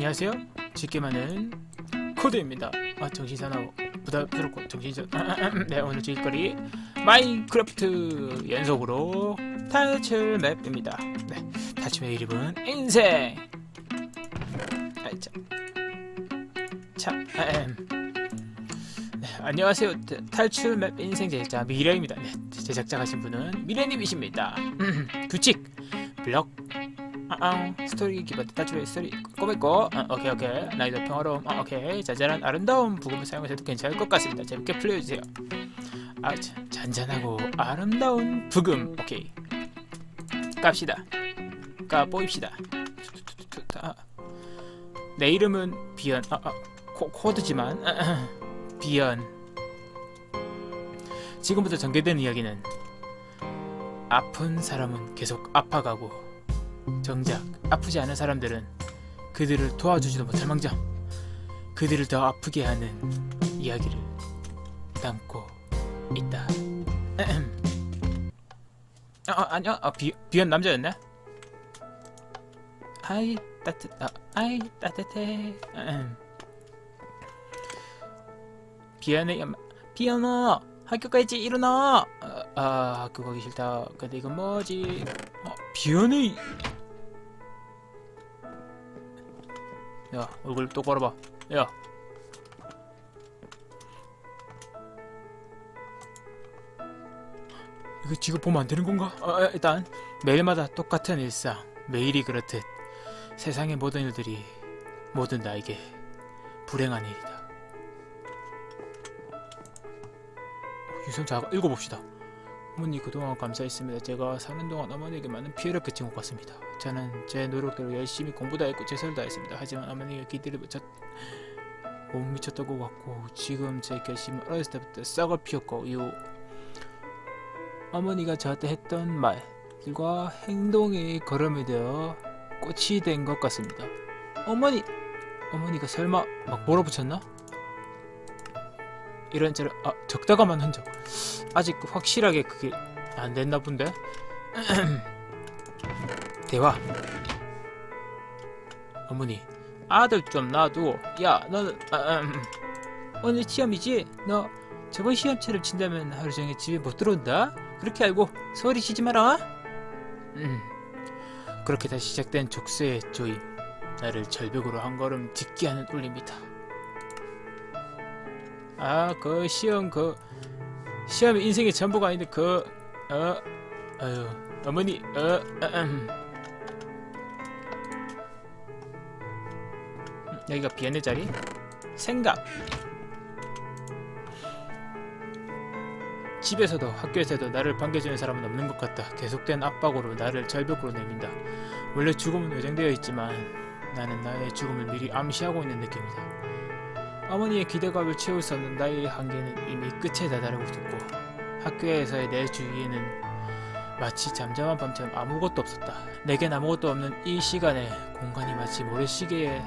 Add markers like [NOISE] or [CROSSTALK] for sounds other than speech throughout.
안녕하세요. 쉽게 많은 코드입니다. 아 정신사나워 부담스럽고 정신사. 네 오늘 즐길거리 마인크래프트 연속으로 탈출 맵입니다. 네 탈출 맵 이름은 인생. 아이차. 참. 아엠. 네, 안녕하세요. 타- 탈출 맵 인생 제작자 미래입니다. 네, 제작자 하신 분은 미래님이십니다. 음, 규칙 블럭 아 아 스토리 기반 탈출의 스토리 꼬매고 아, 오케이 오케이. 나이도 평화로움. 아, 오케이. 자잘한 아름다운 부금을 사용해서도 괜찮을 것 같습니다. 재밌게 플레이해주세요. 아 자, 잔잔하고 아름다운 부금. 오케이. 깝시다. 까보입시다. 아, 내 이름은 비연 아, 아. 코, 코드지만. 아, 아, 비연 지금부터 전개되는 이야기는 아픈 사람은 계속 아파가고 정작 아프지 않은 사람들은 그들을 도와주지도 못할 망정 그들을 더 아프게 하는 이야기를 담고 있다. 아, 아 아니야, 아, 비 비연 남자였네. 아이 따뜻, 아, 아이 따뜻해. 비연의 엄마, 비연아 학교 가야지 일어나. 아, 아 가기 싫다. 근데 이건 뭐지? 어, 비연의 야 얼굴 똑바로 봐. 야. 이거 지금 보면 안 되는 건가? 어, 어, 일단 매일마다 똑같은 일상, 매일이 그렇듯 세상의 모든 일들이 모든 나에게 불행한 일이다. 유선 자 읽어봅시다. 어머니 그동안 감사했습니다. 제가 사는 동안 어머니에게 많은 피해를 끼친 것 같습니다. 저는 제 노력대로 열심히 공부도 했고 최선을 다했습니다. 하지만 어머니가 기대를 미쳤 못 미쳤던 것 같고 지금 제 결심은 어렸을 때부터 썩을 피웠고 이후 어머니가 저한테 했던 말들과 행동이 걸음이 되어 꽃이 된 것 같습니다. 어머니 어머니가 설마 막 몰아붙였나? 이런저런 아 적다가만 흔적 아직 확실하게 그게 안 됐나 본데? [CLEARS THROAT] 대화. 어머니 아들 좀 놔두고 야 너는 아, 음, 오늘 시험이지? 너 저번 시험처럼 친다면 하루 종일 집에 못 들어온다? 그렇게 알고 소리 치지 마라. 음. 그렇게 다시 시작된 족쇄의 조임 나를 절벽으로 한 걸음 딛게 하는 울림이다. 아 그 시험 그 시험이 인생의 전부가 아닌데 그 어, 아유 어머니 어, 음. 여기가 비엔의 자리? 생각. 집에서도 학교에서도 나를 반겨주는 사람은 없는 것 같다. 계속된 압박으로 나를 절벽으로 내민다. 원래 죽음은 예정되어 있지만 나는 나의 죽음을 미리 암시하고 있는 느낌이다 어머니의 기대감을 채울 수 없는 나의 한계는 이미 끝에 다다르고 있었고 학교에서의 내 주위에는 마치 잠잠한 밤처럼 아무것도 없었다. 내겐 아무것도 없는 이 시간에 공간이 마치 모래시계의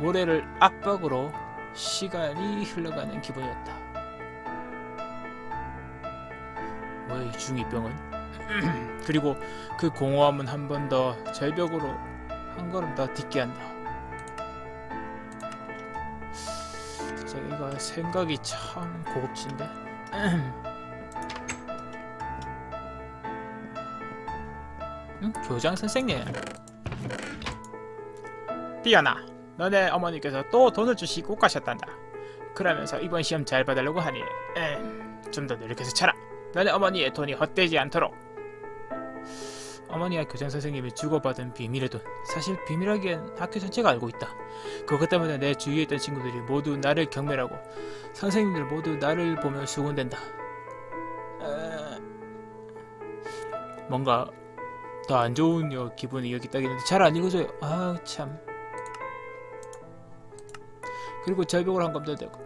모래를 압박으로 시간이 흘러가는 기분이었다. 뭐야 이 중2병은? [CLEARS THROAT] 그리고 그 공허함은 한 번 더 절벽으로 한 걸음 더 딛게 한다. 자기가 생각이 참 고급진데. [CLEARS THROAT] 응? 교장 선생님. 삐아나, 너네 어머니께서 또 돈을 주시고 가셨단다. 그러면서 이번 시험 잘 받으려고 하니, 좀 더 노력해서 쳐라. 너네 어머니의 돈이 헛되지 않도록. 어머니와 교장 선생님이 주고받은 비밀의 돈. 사실 비밀하기엔 학교 전체가 알고 있다. 그것 때문에 내 주위에 있던 친구들이 모두 나를 경멸하고 선생님들 모두 나를 보며 수군댄다. 에... 뭔가 더 안 좋은 요 기분이 여기 딱 있는데 잘 안 읽어져요. 아 참. 그리고 절벽을 한 되고.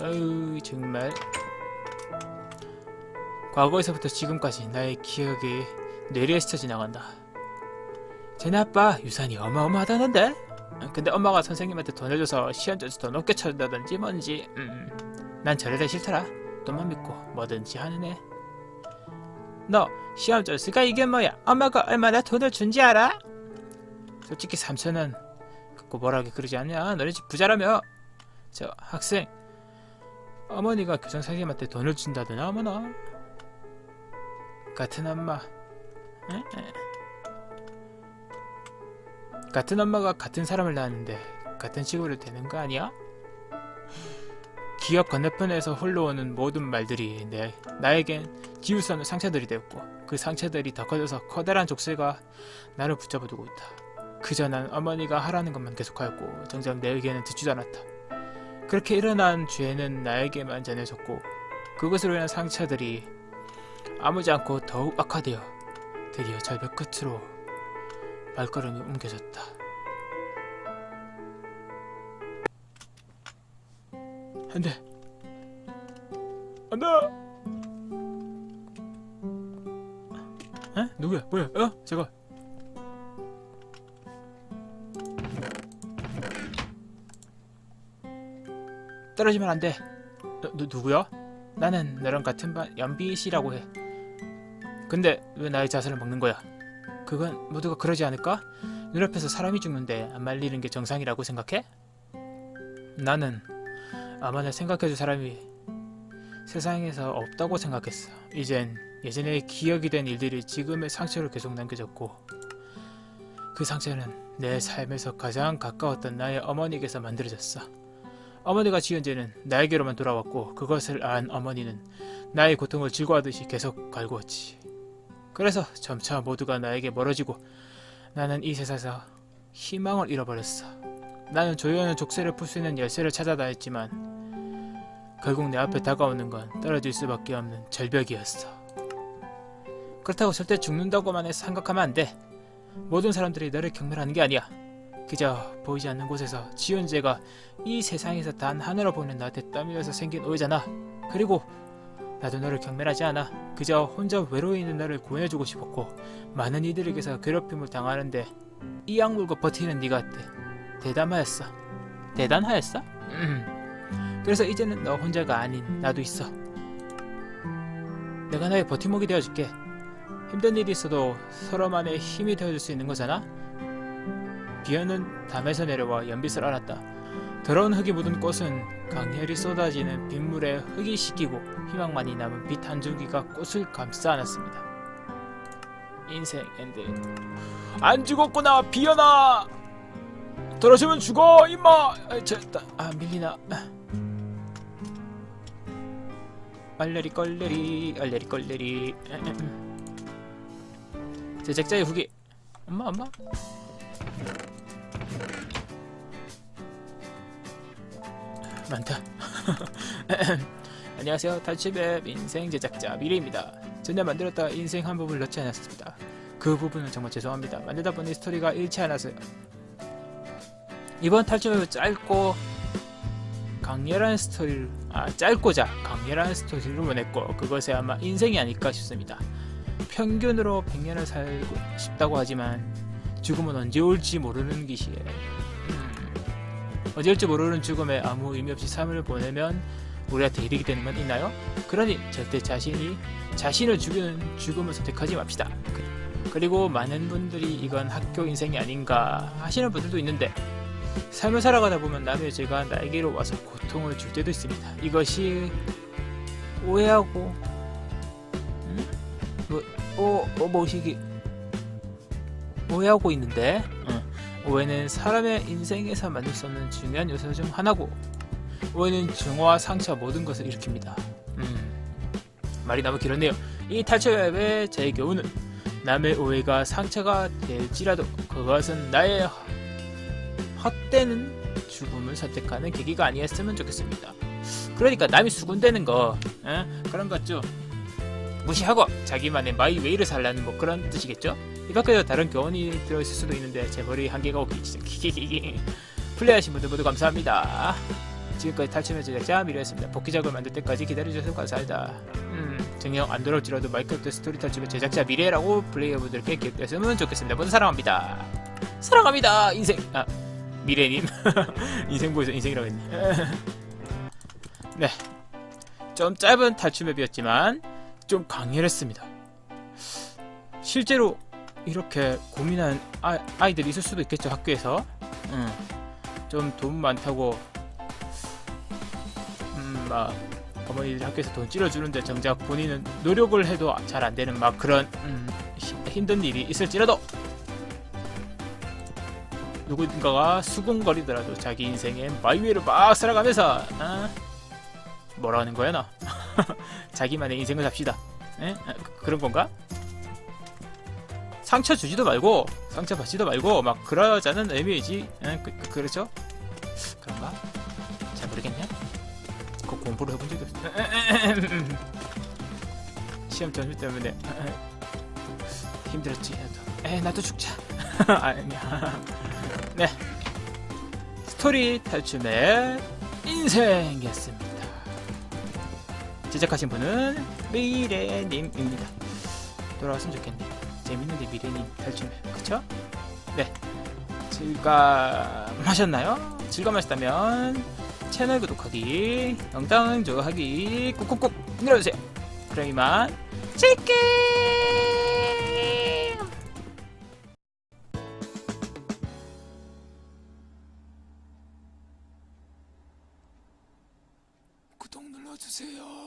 아유 정말. 과거에서부터 지금까지 나의 기억이 뇌리에 스쳐 지나간다. 쟤네 아빠 유산이 어마어마하다는데? 근데 엄마가 선생님한테 돈을 줘서 시험 점수 더 높게 쳐준다든지 뭔지 음, 난 저래다 싫더라. 돈만 믿고 뭐든지 하는 애. 너 시험 점수가 이게 뭐야? 엄마가 얼마나 돈을 준지 알아? 솔직히 3천원 갖고 뭐라고 그러지 않냐? 너네 집 부자라며. 저 학생 어머니가 교장 선생님한테 돈을 준다더나 어머나. 같은 엄마. 같은 엄마가 같은 사람을 낳았는데 같은 식으로 되는 거 아니야? 기억 건너편에서 흘러오는 모든 말들이 내 나에겐 지울 수 없는 상처들이 되었고 그 상처들이 더 커져서 커다란 족쇄가 나를 붙잡아두고 있다. 그저 난 어머니가 하라는 것만 계속하였고 정작 내 의견은 듣지도 않았다. 그렇게 일어난 죄는 나에게만 전해졌고 그것으로 인한 상처들이 아무지 않고 더욱 악화되어 드디어 절벽 끝으로 발걸음이 옮겨졌다. 안 돼. 안 돼! 에? 누구야? 뭐야? 어? 제가. 떨어지면 안 돼. 너, 누, 누구야? 나는 너랑 같은 반 연비씨라고 해. 근데 왜 나의 자살을 먹는 거야? 그건 모두가 그러지 않을까? 눈앞에서 사람이 죽는데 안 말리는 게 정상이라고 생각해? 나는 아마나 생각해줄 사람이 세상에서 없다고 생각했어. 이젠 예전에 기억이 된 일들이 지금의 상처로 계속 남겨졌고 그 상처는 내 삶에서 가장 가까웠던 나의 어머니께서 만들어졌어. 어머니가 지은 죄는 나에게로만 돌아왔고 그것을 안 어머니는 나의 고통을 즐거워하듯이 계속 갈구었지. 그래서 점차 모두가 나에게 멀어지고 나는 이 세상에서 희망을 잃어버렸어. 나는 조용한 족쇄를 풀 수 있는 열쇠를 찾아다 했지만 결국 내 앞에 다가오는 건 떨어질 수밖에 없는 절벽이었어. 그렇다고 절대 죽는다고만 해서 생각하면 안 돼. 모든 사람들이 너를 경멸하는 게 아니야. 그저 보이지 않는 곳에서 지은 죄가 이 세상에서 단 하나로 보이는 나한테 떠밀려서 생긴 오해잖아. 그리고 나도 너를 경멸하지 않아. 그저 혼자 외로이 있는 너를 구해주고 싶었고 많은 이들에게서 괴롭힘을 당하는데 이 악물고 버티는 네가 대, 대담하였어. 대단하였어? 음. 그래서 이제는 너 혼자가 아닌 나도 있어. 내가 너의 버팀목이 되어줄게. 힘든 일이 있어도 서로만의 힘이 되어줄 수 있는 거잖아. 비어는 담에서 내려와 연빛을 알았다. 더러운 흙이 묻은 꽃은 강렬히 쏟아지는 빗물에 흙이 씻기고 희망만이 남은 빛 한 줄기가 꽃을 감싸 안았습니다. 인생 엔드. 안 죽었구나 비어나. 떨어지면 죽어 임마. 아, 아 밀리나. 얼레리 껄레리 얼레리 껄레리. 제작자의 후기. 엄마 엄마. 많다. [LAUGHS] 안녕하세요. 탈출맵 인생 제작자 미래입니다. 전에 만들었다 인생 한 부분을 넣지 않았습니다. 그 부분은 정말 죄송합니다. 만들다 보니 스토리가 일치 않았어요. 이번 탈출맵은 짧고 강렬한 스토리를 아 짧고자 강렬한 스토리를 원했고 그것에 아마 인생이 아닐까 싶습니다. 평균으로 100년을 살고 싶다고 하지만 죽음은 언제 올지 모르는 기시에 음, 올지 모르는 죽음에 아무 의미 없이 삶을 보내면 우리한테 이르게 되는 건 있나요? 그러니 절대 자신이 자신을 죽이는 죽음을 선택하지 맙시다. 그, 그리고 많은 분들이 이건 학교 인생이 아닌가 하시는 분들도 있는데 삶을 살아가다 보면 남의 죄가 나에게로 와서 고통을 줄 때도 있습니다. 이것이 오해하고 음? 뭐, 어, 어, 뭐시기 오해하고 있는데 응. 오해는 사람의 인생에서 만들 수 없는 중요한 요소 중 하나고 오해는 증오와 상처 모든 것을 일으킵니다. 음, 말이 너무 길었네요. 이 탈출앱의 제 교훈은 남의 오해가 상처가 될지라도 그것은 나의 헛되는 죽음을 선택하는 계기가 아니었으면 좋겠습니다. 그러니까 남이 수군대는 거 에? 그런 것 좀 무시하고 자기만의 마이웨이를 살라는 뭐 그런 뜻이겠죠? 이 밖에도 다른 교훈이 들어있을 수도 있는데 제 머리 한계가 오기 진짜 플레이하신 분들 모두 감사합니다. 지금까지 탈출의 제작자 미래였습니다. 복귀작을 만들 때까지 기다려주셔서 감사합니다. 음, 정녕 안 돌아올지라도 마이크래프트 스토리 탈출의 제작자 미래라고 플레이어분들께 기억됐으면 좋겠습니다. 모두 사랑합니다. 사랑합니다. 인생 아 미래님 [LAUGHS] 인생 보여서 인생이라고 했네. [LAUGHS] 네, 좀 짧은 탈출 맵이었지만 좀 강렬했습니다. 실제로 이렇게 고민한 아, 아이들이 있을 수도 있겠죠 학교에서. 음, 좀돈 많다고. 음, 막 어머니들 학교에서 돈 찔러주는데 정작 본인은 노력을 해도 잘 안 되는 막 그런 음, 히- 힘든 일이 있을지라도. 누군가가 수군거리더라도 자기 인생의 마이웨이를 막 살아가면서 아, 뭐라 하는 거야 나 [LAUGHS] 자기만의 인생을 삽시다. 에? 아, 그- 그런 건가? 상처 주지도 말고 상처 받지도 말고 막 그러자는 의미이지. 에? 그, 그, 그 렇죠? 그런가? 잘 모르겠네 그 공부를 해본 적이 없어. [LAUGHS] 시험 점수 때문에. [LAUGHS] 힘들었지 나도. 에 나도 죽자. [LAUGHS] 아니야. 네. 스토리 탈춤의 인생이었습니다. 제작하신 분은 미래님입니다. 돌아왔으면 좋겠네 재밌는데 미래님 탈춤 그쵸? 네 즐감하셨나요? 즐감하셨다면 채널 구독하기 영상 좋아하기 꾹꾹꾹 눌러주세요 그럼 이만 칠게 구독 눌러주세요